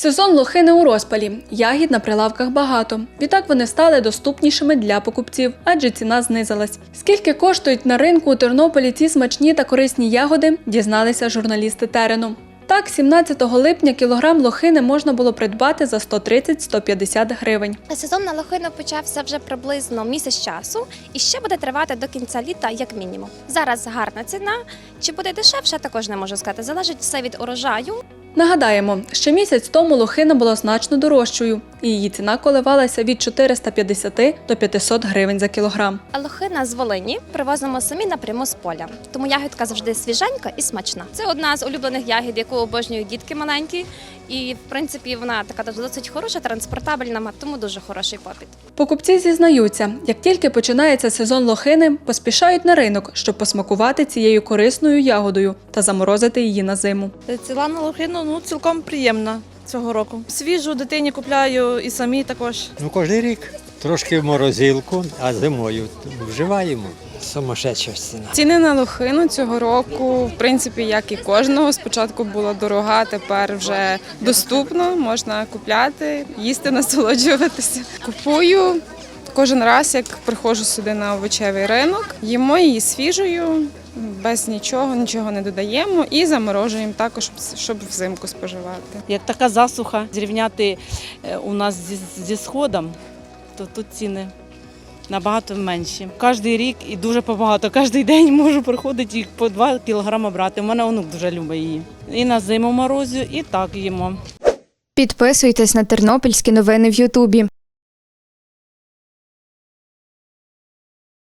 Сезон лохини у розпалі. Ягід на прилавках багато. Відтак вони стали доступнішими для покупців, адже ціна знизилась. Скільки коштують на ринку у Тернополі ці смачні та корисні ягоди, дізналися журналісти терену. Так, 17 липня кілограм лохини можна було придбати за 130-150 гривень. Сезон на лохину почався вже приблизно місяць часу і ще буде тривати до кінця літа, як мінімум. Зараз гарна ціна. Чи буде дешевше, також не можу сказати. Залежить все від урожаю. Нагадаємо, ще місяць тому лохина була значно дорожчою, і її ціна коливалася від 450 до 500 гривень за кілограм. А лохина з Волині привозимо самі напряму з поля. Тому ягідка завжди свіженька і смачна. Це одна з улюблених ягід, яку обожнюють дітки маленькі. І в принципі вона така досить хороша, транспортабельна, тому дуже хороший попіт. Покупці зізнаються, як тільки починається сезон лохини, поспішають на ринок, щоб посмакувати цією корисною ягодою та заморозити її на зиму. Ціла на лохину ну, цілком приємна цього року. Свіжу дитині купляю і самі також. Ну, кожен рік. Трошки в морозилку, а зимою вживаємо. Сумасшедша ціна. Ціни на лохину цього року, в принципі, як і кожного. Спочатку була дорога, тепер вже доступно, можна купляти, їсти, насолоджуватися. Купую кожен раз, як приходжу сюди на овочевий ринок, їмо її свіжою, без нічого, нічого не додаємо і заморожуємо також, щоб взимку споживати. Як така засуха зрівняти е, у нас зі, зі сходом, то тут ціни набагато менші. Кожний рік і дуже побагато. Кожен день можу приходити і по 2 кілограми брати. У мене онук дуже любить її. І на зиму морозю, і так їмо. Підписуйтесь на тернопільські новини в Ютубі.